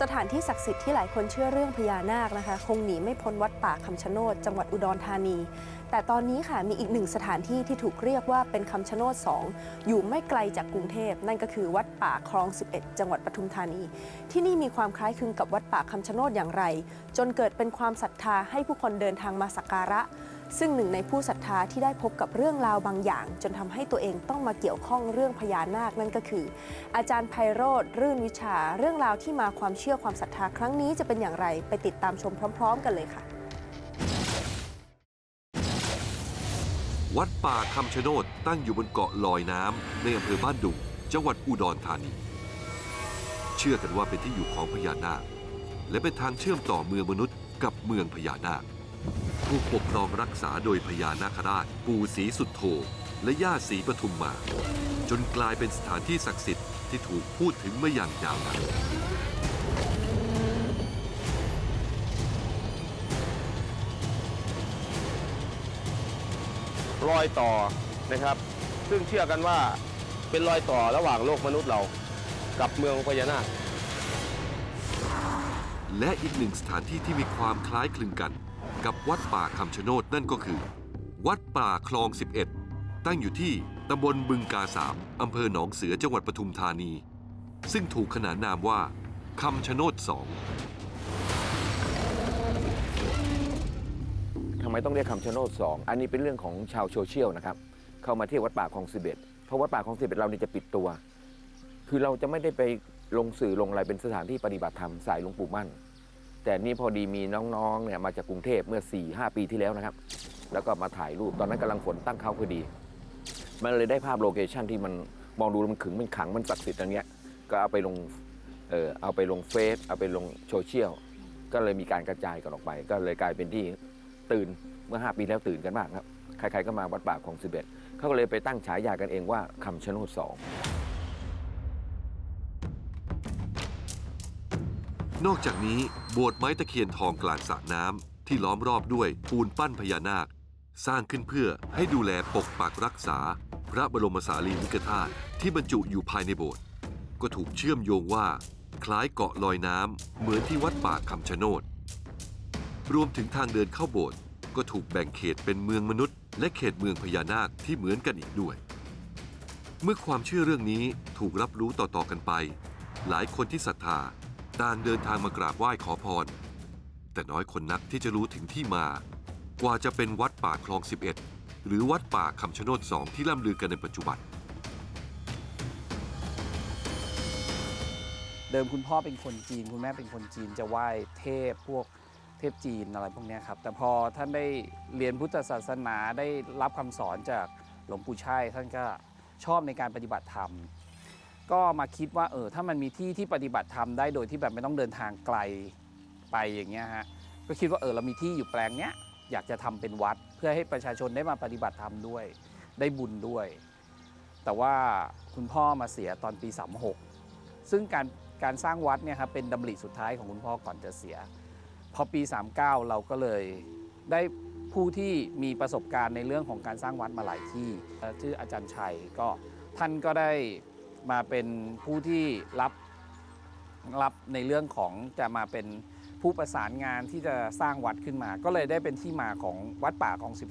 สถานที่ศักดิ์สิทธิ์ที่หลายคนเชื่อเรื่องพญานาคนะคะ คงหนีไม่พ้นวัดป่าคำชะโนดจังหวัดอุดรธานี แต่ตอนนี้ค่ะมีอีกหนึ่งสถานที่ที่ถูกเรียกว่าเป็นคำชะโนด2อยู่ไม่ไกลจากกรุงเทพ นั่นก็คือวัดป่าคลอง 11 จังหวัดปทุมธานี ที่นี่มีความคล้ายคลึงกับวัดป่าคำชะโนดอย่างไร จนเกิดเป็นความศรัทธาให้ผู้คนเดินทางมาสักการะ ซึ่งหนึ่งในผู้ศรัทธาที่ได้พบกับเรื่องราวบางอย่าง จนทำให้ตัวเองต้องมาเกี่ยวข้องเรื่องพญานาคนั่นก็คือ อาจารย์ไพโรธรื่นวิชา เรื่องราวที่มาความเชื่อความศรัทธาครั้งนี้จะเป็นอย่างไรไปติดตามชมพร้อม ๆ กันเลยค่ะ วัดป่าคำชะโนดตั้งอยู่บนเกาะลอยน้ำในอำเภอบ้านดุงจังหวัดอุดรธานี เชื่อกันว่าเป็นที่อยู่ของพญานาค และเป็นทางเชื่อมต่อเมืองมนุษย์กับเมืองพญานาค ถูกปกครองรักษาโดยพญานาคราช ปู่ศรีสุดโธและย่าศรีปทุมมา จนกลายเป็นสถานที่ศักดิ์สิทธิ์ที่ถูกพูดถึงมาอย่างยาวนานรอยต่อนะครับ ซึ่งเชื่อกันว่าเป็นรอยต่อระหว่างโลกมนุษย์เรากับเมืองพญานาคและอีกหนึ่งสถานที่ที่มีความคล้ายคลึงกัน กับวัดป่าคำชะโนดนั่นก็คือ วัดป่าคลอง 11 ตั้งอยู่ที่ตำบลบึงกาสามอำเภอหนองเสือจังหวัดปทุมธานี ซึ่งถูกขนานนามว่าคำชะโนดสองทำไมต้องเรียกคำชะโนดสองอันนี้เป็นเรื่องของชาวโซเชียลนะครับ เข้ามาเที่ยววัดป่าคลองสิบเอ็ดเพราะวัดป่าคลองสิบเอ็ดเรานี่จะปิดตัว คือเราจะไม่ได้ไปลงสื่อลงอะไรเป็นสถานที่ปฏิบัติธรรมสายหลวงปู่มั่น แต่นี่พอดีมีน้องๆเนี่ยมาจากกรุงเทพเมื่อ4ี่หปีที่แล้วนะครับ แล้วก็มาถ่ายรูปตอนนั้นกำลังฝนตั้งเขาพอดี มันเลยได้ภาพโลเคชั่นที่มันมองดูมันขึงมันขังมันศักดิ์สิทธิ์อย่างเงี้ยก็เอาไปลงเออเอาไปลงเฟซเอาไปลงโซเชียลก็เลยมีการกระจายกันออกไป ก็เลยกลายเป็นที่ตื่นเมื่อ 5 ปีแล้วตื่นกันมากครับ ใครๆก็มาวัดป่าของสิบเอ็ดเขาก็เลยไปตั้งฉายากันเองว่าคำชะโนดสอง นอกจากนี้โบสถ์ไม้ตะเคียนทองกลางสระน้ำที่ล้อมรอบด้วยปูนปั้นพญานาค สร้างขึ้นเพื่อให้ดูแลปกปักรักษา พระบรมสารีริกธาตุที่บรรจุอยู่ภายในโบสถ์ก็ถูกเชื่อมโยงว่า คล้ายเกาะลอยน้ำเหมือนที่วัดป่าคำชะโนด รวมถึงทางเดินเข้าโบสถ์ก็ถูกแบ่งเขตเป็นเมืองมนุษย์ และเขตเมืองพญานาคที่เหมือนกันอีกด้วย เมื่อความเชื่อเรื่องนี้ถูกรับรู้ต่อๆกันไป หลายคนที่ศรัทธา ต่างเดินทางมากราบไหว้ขอพร แต่น้อยคนนักที่จะรู้ถึงที่มา กว่าจะเป็นวัดป่าคลอง 11 หรือวัดป่าคำชะโนดสองที่ล่ำลือกันในปัจจุบัน เดิมคุณพ่อเป็นคนจีน คุณแม่เป็นคนจีนจะไหว้เทพพวกเทพจีนอะไรพวกเนี้ยครับ แต่พอท่านได้เรียนพุทธศาสนาได้รับคำสอนจากหลวงปู่ชัยท่านก็ชอบในการปฏิบัติธรรม ก็มาคิดว่าเออถ้ามันมีที่ที่ปฏิบัติธรรมได้โดยที่แบบไม่ต้องเดินทางไกลไปอย่างเงี้ยฮะก็คิดว่าเออเรามีที่อยู่แปลงเนี้ยอยากจะทำเป็นวัด เพื่อให้ประชาชนได้มาปฏิบัติธรรมด้วย ได้บุญด้วย แต่ว่าคุณพ่อมาเสียตอนปี 36 ซึ่งการการสร้างวัดเนี่ยครับเป็นดำริสุดท้ายของคุณพ่อก่อนจะเสีย พอปี 39 เราก็เลยได้ผู้ที่มีประสบการณ์ในเรื่องของการสร้างวัดมาหลายที่ชื่ออาจารย์ชัยก็ท่านก็ได้ มาเป็นผู้ที่รับรับในเรื่องของจะมาเป็นผู้ประสานงานที่จะสร้างวัดขึ้นมา ก็เลยได้เป็นที่มาของวัดป่าคลอง 11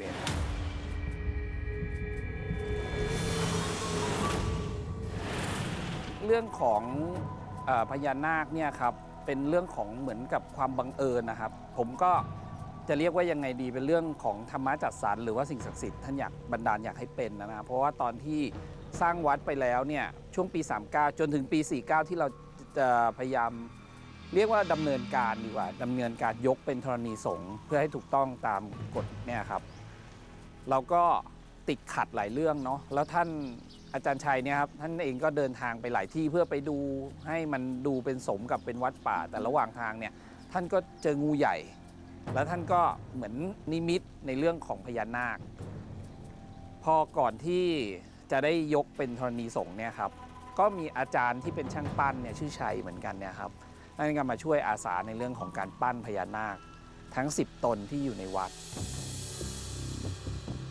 เรื่องของออพญานาคเนี่ยครับเป็นเรื่องของเหมือนกับความบังเอิญนะครับ ผมก็จะเรียกว่ายังไงดีเป็นเรื่องของธรรมะจัดสรรหรือว่าสิ่งศักดิ์สิทธิ์ท่านอยากบันดาลอยากให้เป็นนะนะเพราะว่าตอนที่ สร้างวัดไปแล้วเนี่ยช่วงปี 39 จนถึงปี 49 ที่เราจะพยายามเรียกว่าดำเนินการดีกว่าดำเนินการยกเป็นธรณีสงฆ์เพื่อให้ถูกต้องตามกฎเนี่ยครับ เราก็ติดขัดหลายเรื่องเนาะแล้วท่านอาจารย์ชัยเนี่ยครับท่านเองก็เดินทางไปหลายที่เพื่อไปดูให้มันดูเป็นสมกับเป็นวัดป่า แต่ระหว่างทางเนี่ยท่านก็เจองูใหญ่ แล้วท่านก็เหมือนนิมิตในเรื่องของพญานาค พอก่อนที่ จะได้ยกเป็นธรณีสงฆ์เนี่ยครับก็มีอาจารย์ที่เป็นช่างปั้นเนี่ยชื่อชัยเหมือนกันเนี่ยครับท่นก็มาช่วยอาสาในเรื่องของการปั้นพญานาคทั้ง 10 ตนที่อยู่ในวัด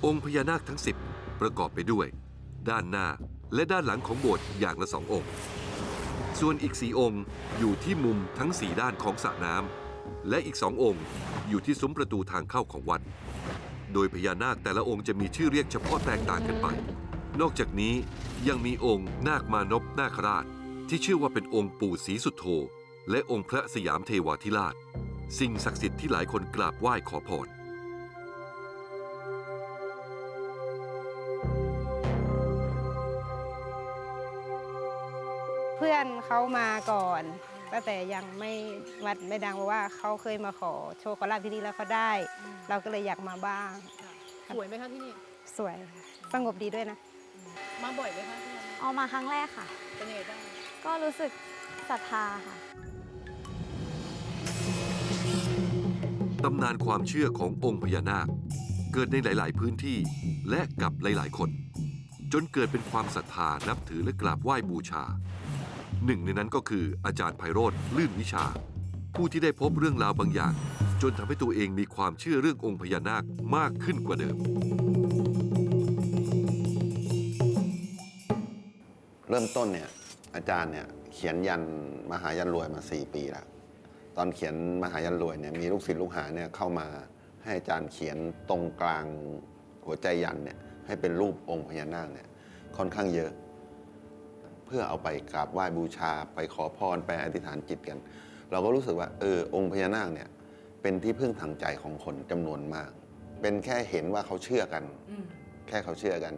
องค์พญานาคทั้ง 10 ประกอบไปด้วย ด้านหน้าและด้านหลังของโบสถ์อย่างละสององค์สส่วนอีกสี่องค์อยู่ที่มุมทั้งสี่ด้านของสระน้ำและอีกสององค์อยู่ที่ซุ้มประตูทางเข้าของวัด โดยพญานาคแต่ละองค์จะมีชื่อเรียกเฉพาะแตกต่างกันไป นอกจากนี้ยังมีองค์นาคมานพนาคราช ที่ชื่อว่าเป็นองค์ปู่ศรีสุโธและองค์พระสยามเทวาธิราช สิ่งศักดิ์สิทธิ์ที่หลายคนกราบไหว้ขอพรเพื่อนเขามาก่อนตั้งแต่ยังไม่วัดไม่ดังเพราะว่าเขาเคยมาขอโชคขอลาภที่นี่แล้วเขาได้ เราก็เลยอยากมาบ้าง สวยไหมคะที่นี่ สวยสงบดีด้วยนะ มาบ่อยไหมคะที่นี่เอามาครั้งแรกค่ะ เป็นยังไงบ้างก็รู้สึกศรัทธาค่ะ ตำนานความเชื่อขององค์พญานาค เกิดในหลาย ๆ พื้นที่และกับหลาย ๆ คน จนเกิดเป็นความศรัทธานับถือและกราบไหว้บูชา หนึ่งในนั้นก็คืออาจารย์ไพโรธลื่นวิชา ผู้ที่ได้พบเรื่องราวบางอย่าง จนทำให้ตัวเองมีความเชื่อเรื่ององค์พญานาคมากขึ้นกว่าเดิม เริ่มต้นเนี่ยอาจารย์เนี่ยเขียนยันมหายันรวยมา 4 ปีแล้วตอนเขียนมหายันรวยเนี่ยมีลูกศิษย์ลูกหาเนี่ยเข้ามาให้อาจารย์เขียนตรงกลางหัวใจยันเนี่ยให้เป็นรูปองค์พญานาคเนี่ยค่อนข้างเยอะ เพื่อเอาไปกราบไหว้บูชาไปขอพรไปอธิษฐานจิตกัน เราก็รู้สึกว่าเออองค์พญานาคเนี่ยเป็นที่พึ่งทางใจของคนจำนวนมาก เป็นแค่เห็นว่าเขาเชื่อกัน แค่เขาเชื่อกัน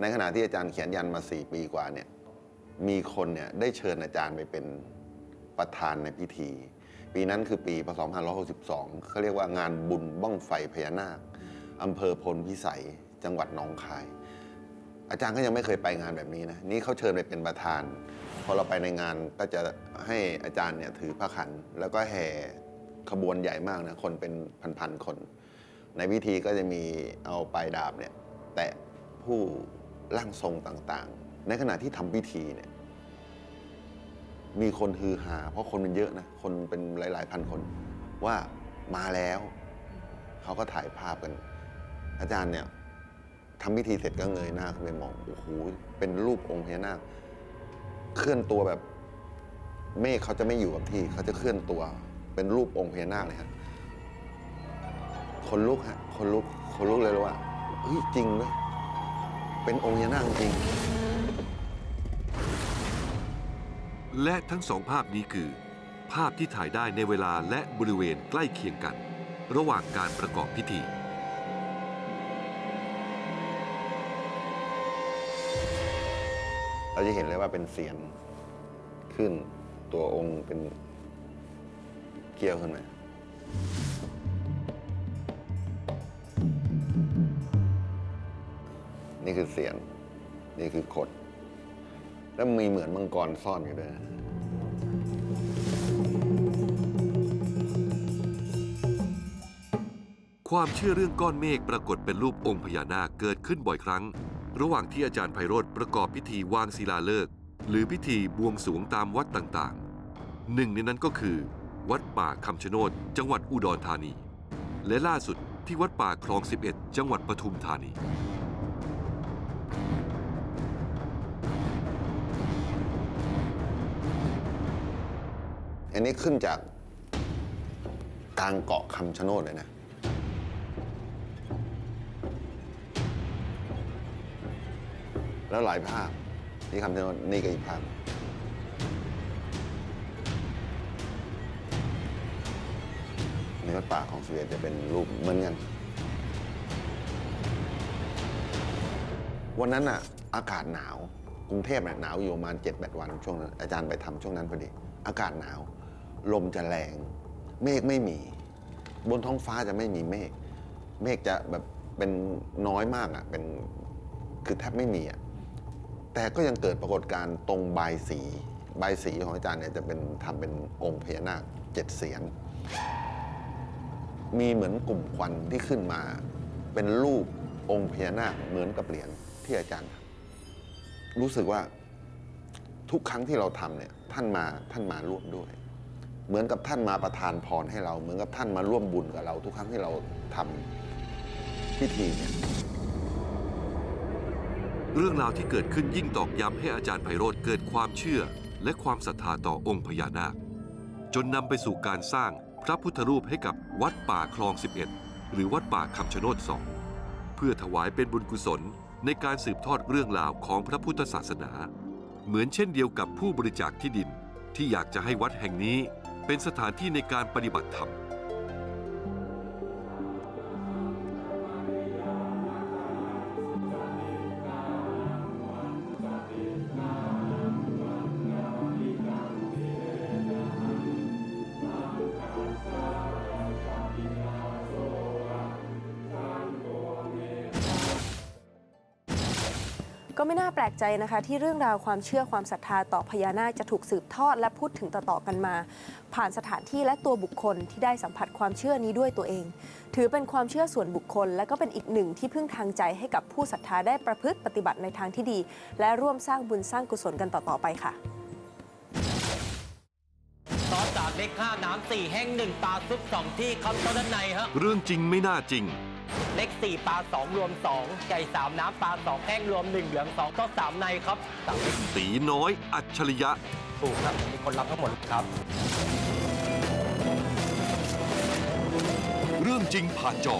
ในขณะที่อาจารย์เขียนยันมา 4 ปีกว่าเนี่ย มีคนเนี่ยได้เชิญอาจารย์ไปเป็นประธานในพิธี ปีนั้นคือปีพศ2562เขาเรียกว่างานบุญบ้องไฟพญานาคอำเภอพลพิสัยจังหวัดหนองคาย อาจารย์ก็ยังไม่เคยไปงานแบบนี้นะนี่เขาเชิญไปเป็นประธาน พอเราไปในงานก็จะให้อาจารย์เนี่ยถือพระขัน แล้วก็แห่ขบวนใหญ่มากนะคนเป็นพันๆคน ในพิธีก็จะมีเอาปลายดาบเนี่ยแตะผู้ร่างทรงต่างๆ ในขณะที่ทำพิธีเนี่ย มีคนฮือฮาเพราะคนมันเยอะนะ คนเป็นหลาย ๆ พันคน ว่ามาแล้ว เขาก็ถ่ายภาพกัน อาจารย์เนี่ยทำพิธีเสร็จก็เงยหน้าขึ้นไปมองโอ้โหเป็นรูปองค์พญานาคเคลื่อนตัวแบบ เมฆเขาจะไม่อยู่กับที่ เขาจะเคลื่อนตัว เป็นรูปองค์พญานาคเลยครับคนลุกฮะคนลุกคนลุกเลยเลยว่าเฮ้ยจริงเลยเป็นองค์พญานาคจริง และทั้งสองภาพนี้คือ ภาพที่ถ่ายได้ในเวลาและบริเวณใกล้เคียงกัน ระหว่างการประกอบพิธีเราจะเห็นเลยว่าเป็นเสียงขึ้นตัวองค์เป็นเกลียวขึ้นมานี่คือเสียงนี่คือขด แล้วมีเหมือนมังกรซ่อนอยู่ด้วยความเชื่อเรื่องก้อนเมฆปรากฏเป็นรูปองค์พญานาคเกิดขึ้นบ่อยครั้ง ระหว่างที่อาจารย์ไพโรธประกอบพิธีวางศิลาฤกษ์หรือพิธีบวงสรวงตามวัดต่างๆ หนึ่งในนั้นก็คือ วัดป่าคำชะโนดจังหวัดอุดรธานี และล่าสุดที่วัดป่าคลอง 11 จังหวัดปทุมธานี อันนี้ขึ้นจากกลางเกาะคำชะโนดเลยนะ แล้วหลายภาพ นี่คำชะโนดนี่ก็อีกภาพในวัดป่าของสวีเดนจะเป็นรูปเหมือนกัน วันนั้นอะอากาศหนาว กรุงเทพเนี่ยหนาวอยู่ประมาณ 7 8 วันช่วงนั้นอาจารย์ไปทำช่วงนั้นพอดี อากาศหนาว ลมจะแรง เมฆไม่มี บนท้องฟ้าจะไม่มีเมฆเมฆจะแบบเป็นน้อยมากอะเป็นคือแทบไม่มีอะแต่ก็ยังเกิดปรากฏการณ์ตรงใบสีใบสีของอาจารย์เนี่ยจะเป็นทำเป็นองค์พญานาคเจ็ดเสียน มีเหมือนกลุ่มควันที่ขึ้นมา เป็นรูปองค์พญานาคเหมือนกับเหรียญที่อาจารย์ รู้สึกว่าทุกครั้งที่เราทำเนี่ยท่านมาท่านมาร่วมด้วย เหมือนกับท่านมาประทานพรให้เรา เหมือนกับท่านมาร่วมบุญกับเรา ทุกครั้งที่เราทำพิธีเนี่ยเรื่องราวที่เกิดขึ้นยิ่งตอกย้ำให้อาจารย์ไพโรธเกิดความเชื่อ และความศรัทธาต่อองค์พญานาค จนนำไปสู่การสร้างพระพุทธรูปให้กับวัดป่าคลอง 11 หรือวัดป่าคำชะโนดสองเพื่อถวายเป็นบุญกุศลในการสืบทอดเรื่องราวของพระพุทธศาสนา เหมือนเช่นเดียวกับผู้บริจาคที่ดินที่อยากจะให้วัดแห่งนี้ เป็นสถานที่ในการปฏิบัติธรรม ไม่น่าแปลกใจนะคะ ที่เรื่องราวความเชื่อความศรัทธาต่อพญานาคจะถูกสืบทอดและพูดถึงต่อๆกันมา ผ่านสถานที่และตัวบุคคลที่ได้สัมผัสความเชื่อนี้ด้วยตัวเอง ถือเป็นความเชื่อส่วนบุคคล และก็เป็นอีกหนึ่งที่พึ่งทางใจให้กับผู้ศรัทธาได้ประพฤติปฏิบัติในทางที่ดี และร่วมสร้างบุญสร้างกุศลกันต่อๆไปค่ะ เล็กห้าน้ำสี่แห้งหนึ่งปลาซุปสองที่ครับต้นด้านในฮะ เรื่องจริงไม่น่าจริง เล็กสี่ปลาสองรวมสองไก่สามน้ำปลาสองแห้งรวมหนึ่งเหลืองสองก็สามในครับสามเล็กตีน้อยอัจฉริยะ ถูกครับมีคนรับทั้งหมดครับ เรื่องจริงผ่านจอ